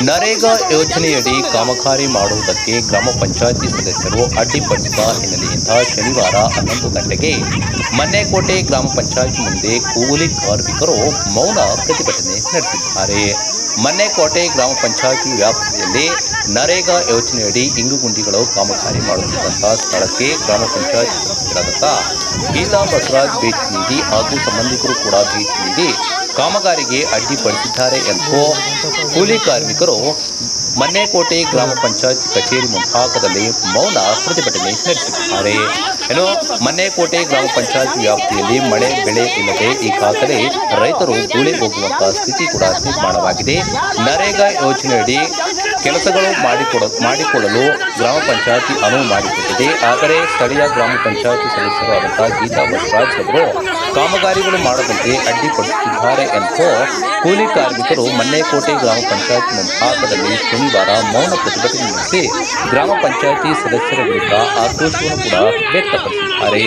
ನರೇಗಾ ಯೋಜನೆಯಡಿ ಕಾಮಗಾರಿ ಮಾಡುವುದಕ್ಕೆ ಗ್ರಾಮ ಪಂಚಾಯಿತಿ ಸದಸ್ಯರು ಅಡ್ಡಿಪಡಿಸಿದ ಹಿನ್ನೆಲೆಯಿಂದ ಶನಿವಾರ ಹನ್ನೊಂದು ಗಂಟೆಗೆ ಮನ್ನೆಕೋಟೆ ಗ್ರಾಮ ಪಂಚಾಯತ್ ಮುಂದೆ ಕೂಲಿ ಕಾರ್ಮಿಕರು ಮೌನ ಪ್ರತಿಭಟನೆ ನಡೆಸಿದ್ದಾರೆ. ಮನ್ನೆಕೋಟೆ ಗ್ರಾಮ ಪಂಚಾಯತಿ ವ್ಯಾಪ್ತಿಯಲ್ಲಿ ನರೇಗಾ ಯೋಜನೆಯಡಿ ಇಂಗುಗುಂಡಿಗಳು ಕಾಮಗಾರಿ ಮಾಡುತ್ತಿದ್ದಂತಹ ಸ್ಥಳಕ್ಕೆ ಗ್ರಾಮ ಪಂಚಾಯತ್ ಸದಸ್ಯರಾದಂಥ ಗೀತಾ ಬಸವರಾಜ್ ಭೇಟಿ ನೀಡಿ ಹಾಗೂ ಸಂಬಂಧಿಕರು ಕೂಡ ಭೇಟಿ ನೀಡಿ ಕಾಮಗಾರಿಗೆ ಅಡ್ಡಿಪಡಿಸಿದ್ದಾರೆ ಎಂದು ಕೂಲಿ ಕಾರ್ಮಿಕರು ಮನ್ನೇಕೋಟೆ ಗ್ರಾಮ ಪಂಚಾಯತ್ ಕಚೇರಿ ಮುಂಭಾಗದಲ್ಲಿ ಮೌನ ಪ್ರತಿಭಟನೆ ನಡೆಸಿದ್ದಾರೆ. ಏನು ಮನ್ನೇಕೋಟೆ ಗ್ರಾಮ ಪಂಚಾಯತ್ ವ್ಯಾಪ್ತಿಯಲ್ಲಿ ಮಳೆ, ಬೆಳೆ ಇಲ್ಲದೆ ಈಗಾಗಲೇ ರೈತರು ಗೂಳಿ ಹೋಗುವಂತಹ ಸ್ಥಿತಿ ಕೂಡ ನಿರ್ಮಾಣವಾಗಿದೆ. ನರೇಗಾ ಯೋಜನೆಯಡಿ ಕೆಲಸಗಳು ಮಾಡಿಕೊಡ, ಮಾಡಿಕೊಳ್ಳಲು ಗ್ರಾಮ ಪಂಚಾಯತಿ ಅನುವು ಮಾಡಿಕೊಟ್ಟಿದೆ. ಆದರೆ ಸ್ಥಳೀಯ ಗ್ರಾಮ ಪಂಚಾಯತಿ ಸದಸ್ಯರಾದಂತಹ ಗೀತಾ ಬಸವರಾಜ್ ಅವರು ಕಾಮಗಾರಿಗಳು ಮಾಡದಂತೆ ಅಡ್ಡಿಪಡಿಸುತ್ತಿದ್ದಾರೆ ಎಂದು ಕೂಲಿ ಕಾರ್ಮಿಕರು ಮನ್ನೆಕೋಟೆ ಗ್ರಾಮ ಪಂಚಾಯತ್ ಮುಂಭಾಗದಲ್ಲಿ ಶನಿವಾರ ಮೌನ ಪ್ರತಿಭಟನೆ ನಡೆಸಿ ಗ್ರಾಮ ಪಂಚಾಯಿತಿ ಸದಸ್ಯರ ವಿರುದ್ಧ ಆಕ್ರೋಶವನ್ನು ಕೂಡ ವ್ಯಕ್ತಪಡಿಸಿದ್ದಾರೆ.